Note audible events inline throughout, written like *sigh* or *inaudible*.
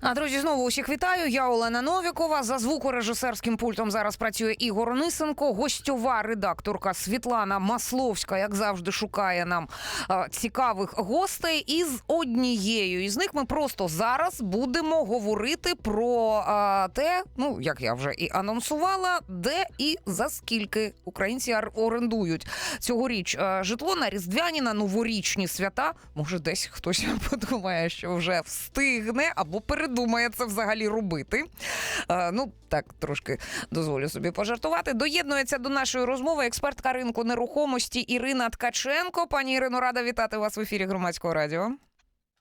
А друзі, знову усіх вітаю. Я Олена Новікова. За звукорежисерським пультом зараз працює Ігор Нисенко. Гостьова редакторка Світлана Масловська, як завжди, шукає нам е, цікавих гостей. І з однією із них ми просто зараз будемо говорити про е, те, ну як я вже і анонсувала, де і за скільки українці орендують цьогоріч е, житло на різдвяні на новорічні свята. Може, десь хтось *laughs* подумає, що вже встигне або передумає це взагалі робити. Е, ну так трошки дозволю собі пожартувати. Доєднується до нашої розмови експертка ринку нерухомості Ірина Ткаченко. Пані Ірино, рада вітати вас в ефірі громадського радіо.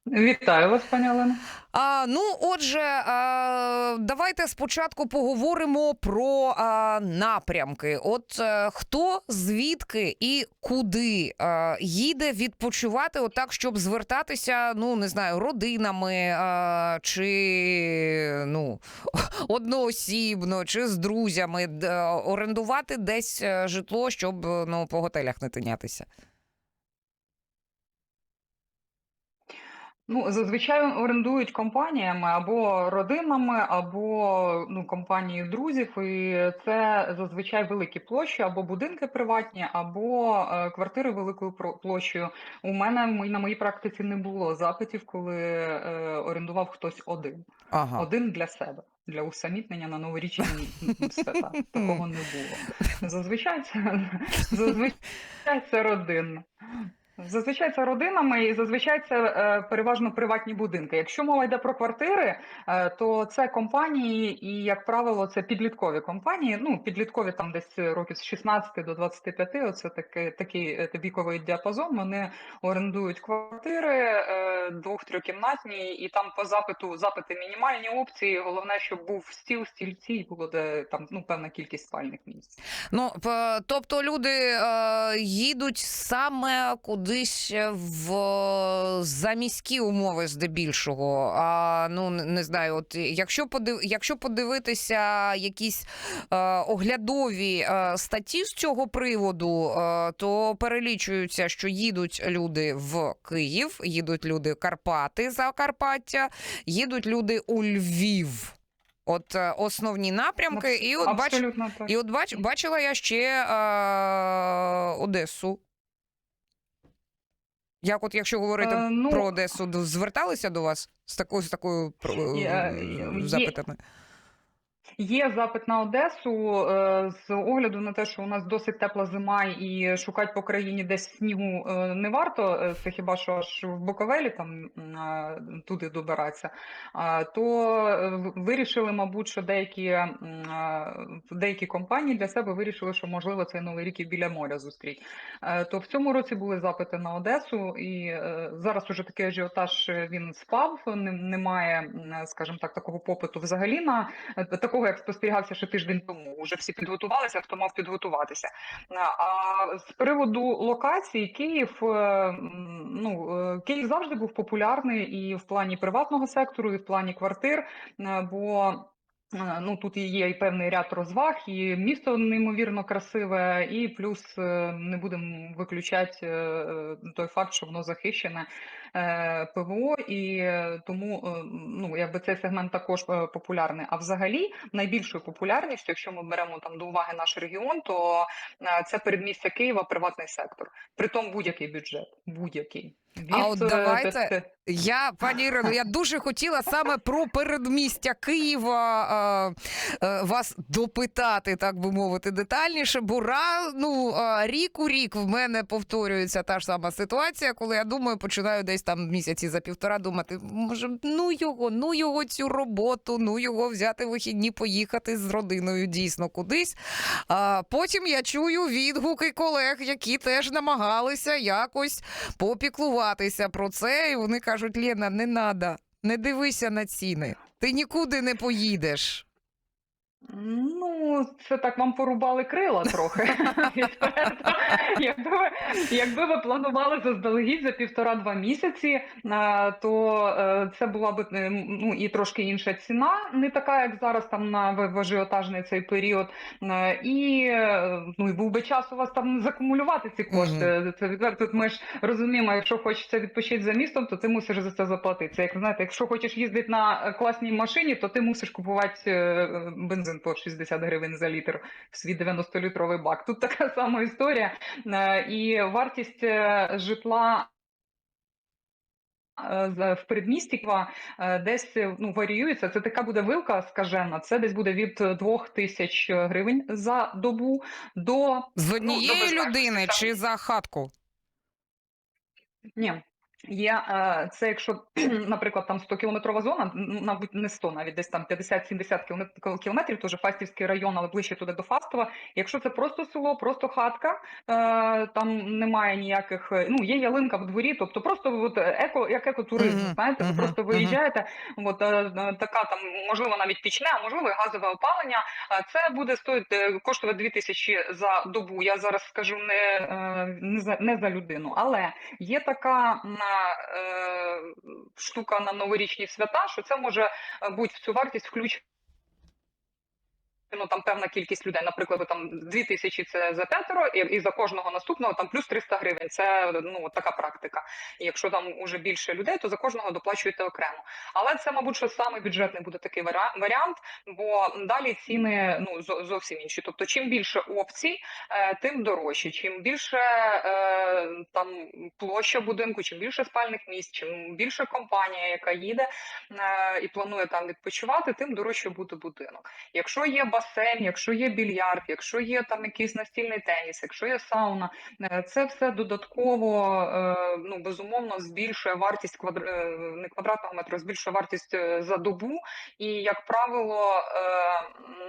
Вітаю вас, пані Олена. А, ну, отже, а, давайте спочатку поговоримо про а, напрямки. От е, хто звідки і куди а, їде відпочивати, отак, щоб звертатися, ну не знаю, родинами а, чи ну *laughs* одноосібно, чи з друзями, орендувати десь е, житло, щоб ну по готелях не тинятися. Ну, зазвичай орендують компаніями або родинами, або ну, компанією друзів, і це зазвичай великі площі, або будинки приватні, або е, квартири великою площею. У мене на моїй практиці не було запитів, коли е, орендував хтось один. Ага. Один для себе, для усамітнення на новорічні свята. *laughs* Такого не було. Зазвичай це, *laughs* зазвичай це родинно. Зазвичай це родинами, і зазвичай це е, переважно приватні будинки. Якщо мова йде про квартири, е, то це компанії, і, як правило, це підліткові компанії. Ну, підліткові там десь років з 16 до 25, Оце такий, такий е, віковий діапазон. Вони орендують квартири е, двох-трьохкімнатні, і там по запиту запити мінімальні опції. Головне, щоб був стіл, стільці, і було де там ну певна кількість спальних місць. Ну, тобто люди е, їдуть саме кудись в заміські умови здебільшого. А ну не знаю, от якщо подив, якщо подивитися якісь е, оглядові е, статті з цього приводу, е, то перелічуються, що їдуть люди в Київ, їдуть люди в Карпати, Закарпаття, їдуть люди у Львів. От е, основні напрямки, і от бач, і от бач, бачила я ще е, Одесу. Як от якщо говорити Е, ну, про Одесу, зверталися до вас з такою з такою е, є. запитами? Є запит на Одесу е, з огляду на те, що у нас досить тепла зима, і шукати по країні десь снігу е, не варто. е, Це хіба що аж в Буковелі там туди добиратися. То вирішили, мабуть, що деякі, деякі компанії для себе вирішили, що можливо цей новий рік і біля моря зустріть. То в цьому році були запити на Одесу, і зараз уже такий ажіотаж він спав. Немає, скажімо так, такого попиту взагалі на е, такого, як спостерігався ще тиждень тому. вже всі підготувалися, хто мав підготуватися. А з приводу локації Київ, е, ну е, Київ завжди був популярний і в плані приватного сектору, і в плані квартир, е, бо. Е, Ну, тут є і певний ряд розваг, і місто неймовірно красиве, і плюс е, не будемо виключати е, той факт, що воно захищене ПВО, і тому ну, якби цей сегмент також популярний. А взагалі найбільшою популярністю, якщо ми беремо там до уваги наш регіон, то це передмістя Києва, приватний сектор. Притом будь-який бюджет, будь-який. А от давайте те- те- Я, пані Ірино, я дуже хотіла саме про передмістя Києва е, вас допитати, так би мовити, детальніше. Бо ра, ну, рік у рік в мене повторюється та ж сама ситуація, коли я думаю, починаю десь там місяці за півтора думати, може, ну його, ну його цю роботу, ну його взяти вихідні, поїхати з родиною дійсно кудись. А потім я чую відгуки колег, які теж намагалися якось попіклуватися про це, і вони кажуть: Лена, не надо, не дивися на ціни. Ти нікуди не поїдеш. Ну це так вам порубали крила трохи. *laughs* якби, ви, якби ви планували заздалегідь за півтора-два місяці, то е, це була б е, ну, і трошки інша ціна, не така, як зараз там на в- ажіотажний цей період. Е, І ну, і був би час у вас там закумулювати ці кошти. Це відверто. Ми ж розуміємо, якщо хочеться відпочити за містом, то ти мусиш за це заплатити. Це як знаєте, якщо хочеш їздити на класній машині, то ти мусиш купувати бензин по 60 гривень за літр в свій 90-літровий бак. Тут така *laughs* сама історія. Е, І вартість е, житла. е, В передмісті Ква десь ну, варіюється. Це така буде вилка скажена. Це десь буде від 2 тисяч гривень за добу до З Ну, однієї людини чи за хатку? Ні. Є е, це, якщо, *clears throat* наприклад, там 100 кілометрова зона, м, мабуть, не 100, навіть десь там 50-70 кілометрів, кілометрів, теж Фастівський район, але ближче туди до Фастова. Якщо це просто село, просто хатка, е, там немає ніяких, е, ну є ялинка в дворі, тобто просто от еко, як екотуризм, Мгм, знаєте, ви мгм, просто виїжджаєте, от така там, можливо, навіть пічне, а можливо, газове опалення. Це буде стоїти коштувати 2 тисячі за добу. Я зараз скажу не, не за не за людину, але є така м, е, штука на новорічні свята, що це може е, бути в цю вартість включено. Ну, там певна кількість людей, наприклад, там 2 тисячі це за п'ятеро, і, і за кожного наступного там плюс 300 гривень. Це ну така практика. І якщо там уже більше людей, то за кожного доплачуєте окремо. Але це, мабуть, що саме бюджетний буде такий варіа- варіант, бо далі ціни ну зовсім інші. Тобто, чим більше опцій, е, тим дорожче. Чим більше е, там площа будинку, чим більше спальних місць, чим більше компанія, яка їде е, і планує там відпочивати, тим дорожче буде будинок. Якщо є басейн, якщо є більярд, якщо є там якийсь настільний теніс, якщо є сауна, е, це все додатково е, ну безумовно збільшує вартість квадр... е, не квадратного метру, збільшує вартість за добу. І як правило,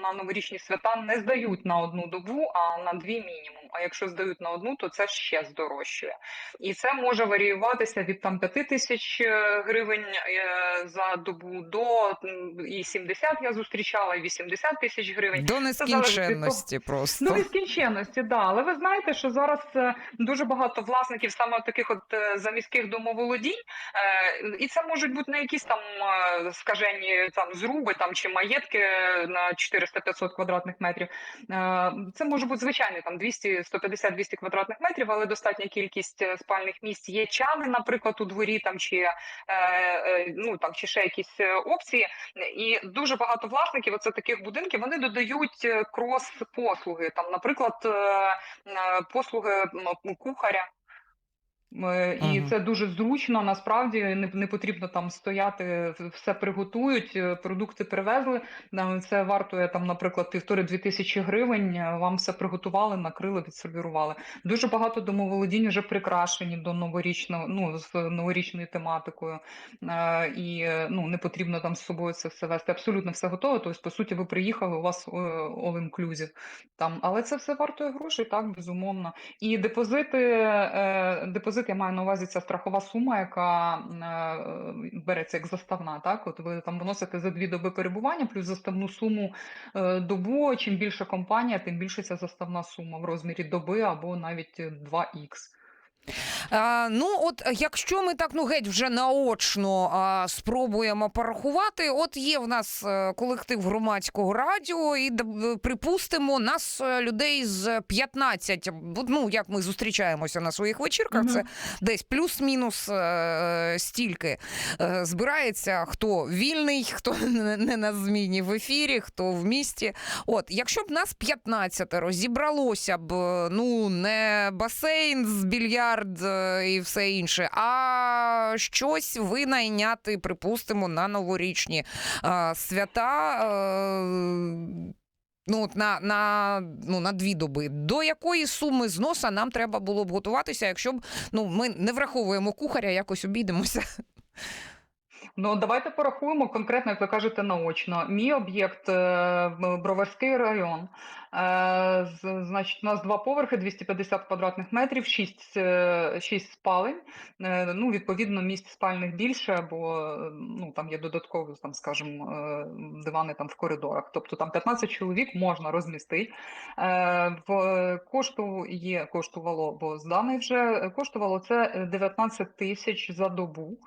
на новорічні свята не здають на одну добу, а на дві мінімум. А якщо здають на одну, то це ще здорожчує. І це може варіюватися від там 5 тисяч е, гривень е, за добу до і 70 я зустрічала, і 80 тисяч гривень. До від того- нескінченності просто. Ну, нескінченності, да. Але ви знаєте, що зараз е, дуже багато власників саме таких от заміських домоволодінь, і це можуть бути не якісь там скажені там зруби там чи маєтки на 400-500 квадратних метрів. Це може бути звичайний там 200, 150, 200 квадратних метрів, але достатня кількість е, спальних місць. Є чани, наприклад, у дворі там чи е, е, ну там чи ще якісь опції. І дуже багато власників оце таких будинків вони додають е, крос-послуги. Там, наприклад, послуги кухаря. Е, І це дуже зручно. Насправді не, не потрібно там стояти, все приготують, е, продукти привезли. Це вартує там, наприклад, півтори-дві тисячі гривень. е, Вам все приготували, накрили, відсервірували. Дуже багато домоволодінь вже прикрашені до новорічного, ну з новорічною тематикою. І ну не потрібно там з собою це все вести. Абсолютно все готове. Тобто, по суті, ви приїхали, у вас е, all inclusive. Там, але це все вартує грошей, так безумовно. І депозити, е, депозит, я маю на увазі ця страхова сума, яка е, береться як заставна. Так, от ви там вносите за дві доби перебування, плюс заставну суму е, добу. Чим більша компанія, тим більше ця заставна сума в розмірі доби або навіть 2х. А, ну, от якщо ми так ну геть вже наочно а, спробуємо порахувати, от є в нас е, колектив громадського радіо, і е, припустимо, нас е, людей з 15, ну як ми зустрічаємося на своїх вечірках, це десь плюс-мінус стільки збирається. Хто вільний, хто *laughs* не на зміні в ефірі, хто в місті. От, якщо б нас 15 зібралося б ну не басейн з більярд е, і все інше, а щось винайняти, припустимо, на новорічні е, свята. Е, Ну, на, на, ну, на дві доби. До якої суми зноса нам треба було б готуватися, якщо б ну, ми не враховуємо кухаря, якось обійдемося. Ну, давайте порахуємо конкретно, як ви кажете, наочно. Мій об'єкт е, Броварський район. Е, Значить, у нас два поверхи, 250 квадратних метрів, 6, 6 спалень. Е, Ну, відповідно, місць спальних більше, бо е, ну, там є додаткові, там, скажімо, е, дивани там в коридорах. Тобто там 15 чоловік можна розмістити. Е, В кошту є коштувало, бо зданий вже е, коштувало це е, 19 тисяч за добу.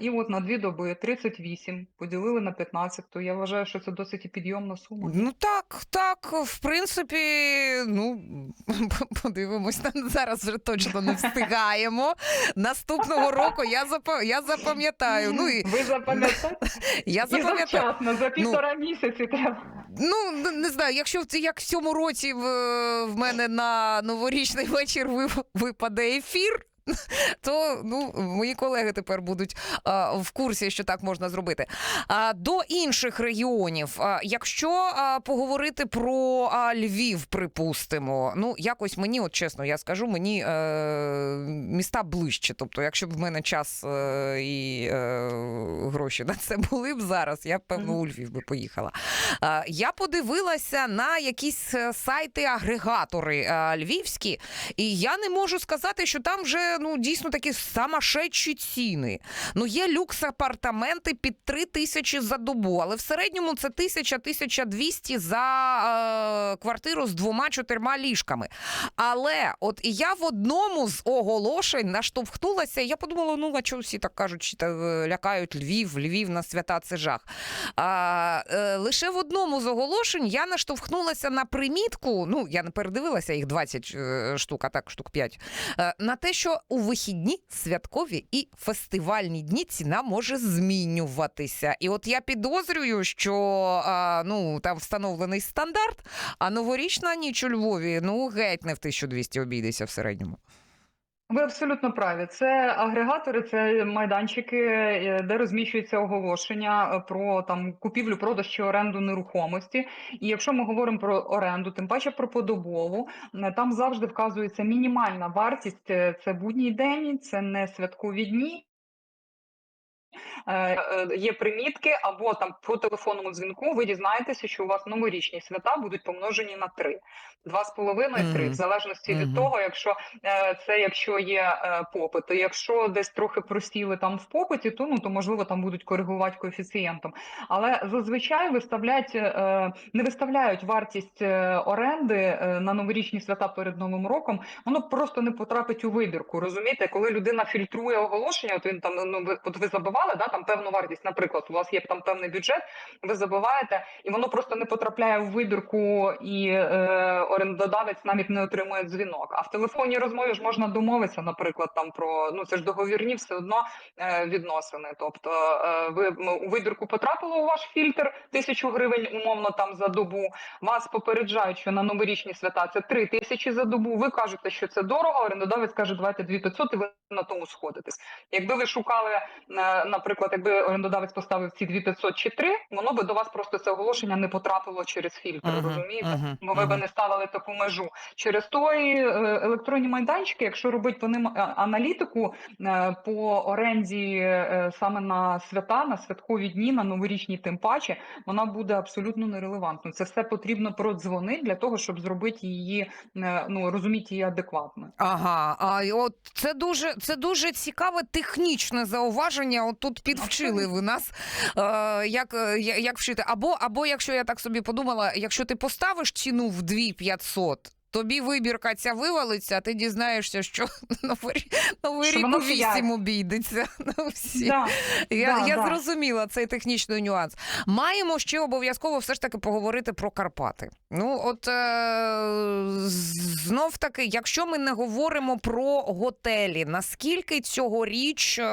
І от на дві доби 38 поділили на 15, то я вважаю, що це досить і підйомна сума. Ну так, так, в принципі, ну *laughs* подивимось, *laughs* зараз вже точно не встигаємо. Наступного року я я запам'ятаю. Ну і Ви запам'ятаєте? *laughs* я І запам'ятаю. завчасно, за півтора місяці треба. Ну не- знаю, якщо як в цьому році в, в мене на новорічний вечір випаде ефір. *laughs* То ну мої колеги тепер будуть а, в курсі, що так можна зробити. А до інших регіонів, а, якщо а, поговорити про а, Львів, припустимо, ну якось мені, от чесно, я скажу, мені е, міста ближче. Тобто, якщо б в мене час е, і е, гроші на це були б зараз, я б певно у Львів би поїхала. А, Я подивилася на якісь сайти-агрегатори е, львівські, і я не можу сказати, що там вже ну дійсно такі самошедші ціни. Ну є люкс-апартаменти під 3 тисячі за добу, але в середньому це 1000-1200 за е, квартиру з двома-чотирма ліжками. Але от я в одному з оголошень наштовхнулася, і я подумала, ну а чого всі так кажуть, та, е, лякають Львів, Львів на свята це жах. А, е, лише в одному з оголошень я наштовхнулася на примітку. Ну, я не передивилася їх 20 е, штук, а так штук 5, е, на те, що у вихідні святкові і фестивальні дні ціна може змінюватися. І от я підозрюю, що ну, там встановлений стандарт, а новорічна ніч у Львові ну геть не в 1200 обійдеться в середньому. Ви абсолютно праві. Це агрегатори, це майданчики, е, де розміщується оголошення е, про там купівлю, продаж чи оренду нерухомості. І якщо ми говоримо про оренду, тим паче про подобову, там завжди вказується мінімальна вартість. е, Це будній день, це не святкові дні. Е, е, Є примітки, або там по телефонному дзвінку ви дізнаєтеся, що у вас новорічні свята будуть помножені на 3. Два з половиною, три, в залежності від того, якщо е, це якщо є попит. Якщо десь трохи просіли там в попиті, то ну то можливо там будуть коригувати коефіцієнтом. Але зазвичай виставляють е, не виставляють вартість оренди на новорічні свята перед новим роком. Воно просто не потрапить у вибірку. Розумієте, коли людина фільтрує оголошення, от він там ну ви от ви забивали да там певну вартість. Наприклад, у вас є там певний бюджет, ви забиваєте, і воно просто не потрапляє у вибірку, і е, орендодавець навіть не отримує дзвінок. А в телефонній розмові ж можна домовитися, наприклад, там про ну це ж договірні все одно е, відносини. Тобто е, ви у вибірку потрапило у ваш фільтр тисячу гривень, умовно там за добу. Вас попереджають, що на новорічні свята це три тисячі за добу. Ви кажете, що це дорого. Орендодавець каже, давайте 2500, і ви на тому сходитесь. Якби ви шукали, е, наприклад, якби орендодавець поставив ці 2500 чи 3, воно би до вас просто це оголошення не потрапило через фільтр. Мгм, розумієте? мгм, Бо ви би не ставили таку межу. Через той е, електронні майданчики, якщо робити по ним аналітику е, по оренді е, саме на свята, на святкові дні, на новорічні, тим паче, вона буде абсолютно нерелевантною. Це все потрібно продзвонити для того, щоб зробити її, ну розуміти її адекватно. Ага, а от це дуже це дуже цікаве технічне зауваження. От тут підвчили ви нас, е, як, е, як вчити. Або, або якщо я так собі подумала, якщо ти поставиш ціну в 2500, тобі вибірка ця вивалиться, а ти дізнаєшся, що *laughs* новий, новий Що рік у вісім обійдеться. *laughs* Ну, всі. Да. Я, Да, я да. зрозуміла цей технічний нюанс. Маємо ще обов'язково все ж таки поговорити про Карпати. Ну, от е, знов таки, якщо ми не говоримо про готелі, наскільки цьогоріч е,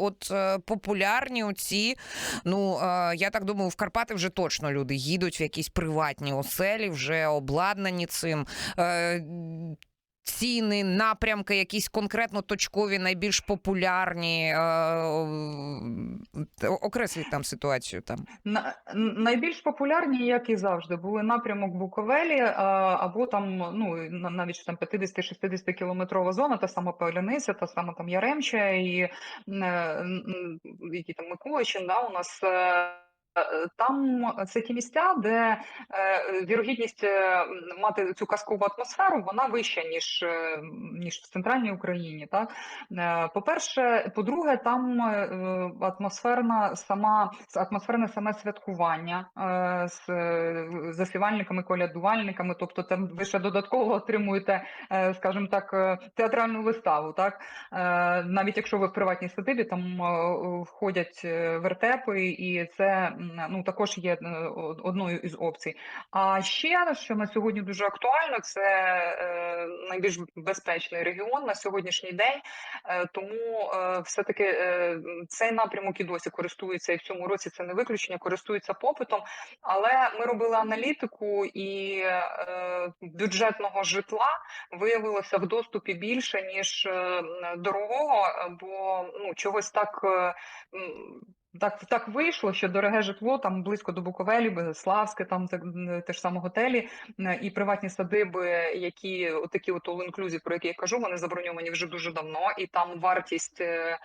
от е, популярні оці, ну е, я так думаю, в Карпати вже точно люди їдуть в якісь приватні оселі, вже обладнані цим. Е, ціни, напрямки, якісь конкретно точкові, найбільш популярні. Е, окресліть там ситуацію там. На, найбільш популярні, як і завжди, були напрямок Буковелі або там, ну навіть там 50-60 кілометрова зона, та сама Паляниця, та сама там Яремча і е, які там Миколичин, да, у нас. Е, Е, Там це ті місця, де е, вірогідність е, мати цю казкову атмосферу, вона вища ніж, е, ніж в центральній Україні. Так Е, по-перше, по-друге, там е, атмосферна сама атмосферне саме святкування е, з е, засівальниками, колядувальниками. Тобто, там ви ще додатково отримуєте, е, скажімо так, е, театральну виставу. Так Е, навіть якщо ви в приватній садибі, там е, входять е, вертепи, і це ну також є е, одною із опцій. А ще що на сьогодні дуже актуально, це е, найбільш безпечний регіон на сьогоднішній день. Е, Тому е, все-таки е, цей напрямок і досі користується, і в цьому році це не виключення, користується попитом. Але ми робили аналітику, і бюджетного житла виявилося в доступі більше ніж дорогого, бо ну чогось так. Так, так вийшло, що дороге житло там близько до Буковелі, Славське, там те, те ж саме готелі і приватні садиби, які отакі от all-inclusive, про які я кажу, вони заброньовані вже дуже давно, і там вартість е,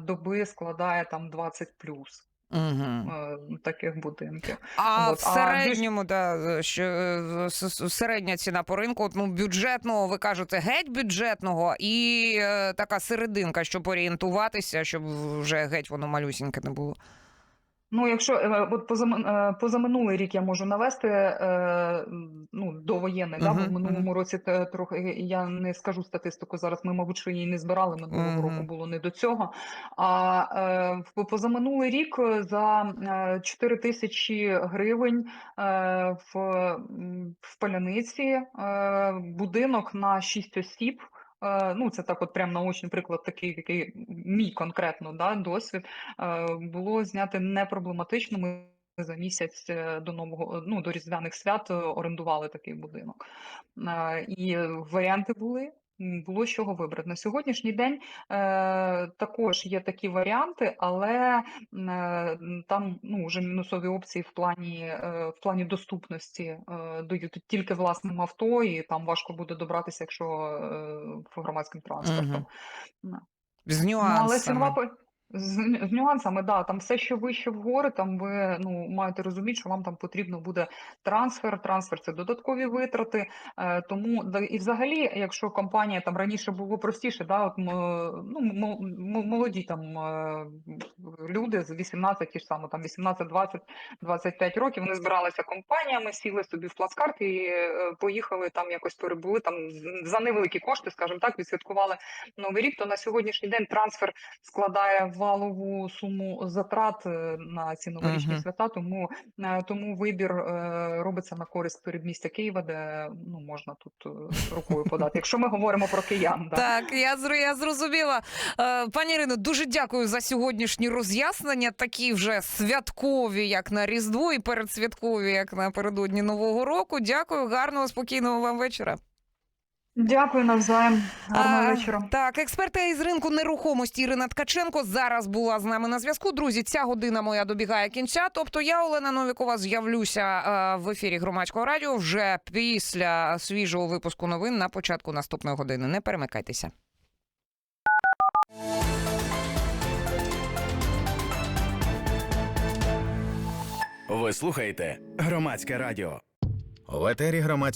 доби складає там 20 плюс Угу. таких будинків. А От, в а середньому, да, що е, середня ціна по ринку, ну, бюджетного, ви кажете, геть бюджетного, і е, така серединка, щоб орієнтуватися, щоб вже геть воно малюсіньке не було. Ну, якщо е, от позаминулий рік я можу навести е, ну, довоєнний, да, бо в минулому році трохи я не скажу статистику зараз. Ми, мабуть, що її не збирали минулого року було не до цього. А е, позаминулий рік за е, 4 тисячі гривень е, в, в Паляниці е, будинок на 6 осіб. Е, Ну, це так, от прям наочний приклад, такий, який мій конкретно да, досвід е, було зняти непроблематично. Ми за місяць е, до нового ну до різдвяних свят е, орендували такий будинок. Е, І варіанти були. Було з чого вибрати. На сьогоднішній день е, також є такі варіанти, але е, там ну, вже мінусові опції в плані, е, в плані доступності е, до тільки власним авто, і там важко буде добратися, якщо е, громадським транспортом. З Ну, але цінова нюансами. З, з нюансами, да, там все, що вище в гори, там ви ну, маєте розуміти, що вам там потрібно буде трансфер. Трансфер це додаткові витрати. Е, тому да, і взагалі, якщо компанія там раніше було простіше, да, от, ну, мо- молоді там е, люди з 18, ті ж саме там 18, 20, 25 років, вони збиралися компаніями, сіли собі в плацкарт і е, поїхали там якось перебули там за невеликі кошти, скажімо так, відсвяткували Новий рік, то на сьогоднішній день трансфер складає валову суму затрат е, на ці новорічні Мгм. свята, тому, е, тому вибір е, робиться на користь передмістя Києва, де ну, можна тут рукою подати. Якщо ми говоримо про киян, да. Так, я, я зрозуміла. Пані Ірино, дуже дякую за сьогоднішні роз'яснення, такі вже святкові, як на Різдво, і передсвяткові, як напередодні Нового року. Дякую, гарного, спокійного вам вечора. Дякую навзаєм. Гарного вечора. Так, експерта із ринку нерухомості Ірина Ткаченко зараз була з нами на зв'язку. Друзі, ця година моя добігає кінця. Тобто я, Олена Новікова, з'явлюся в ефірі громадського радіо вже після свіжого випуску новин на початку наступної години. Не перемикайтеся. Ви слухаєте громадське радіо. В етері громадського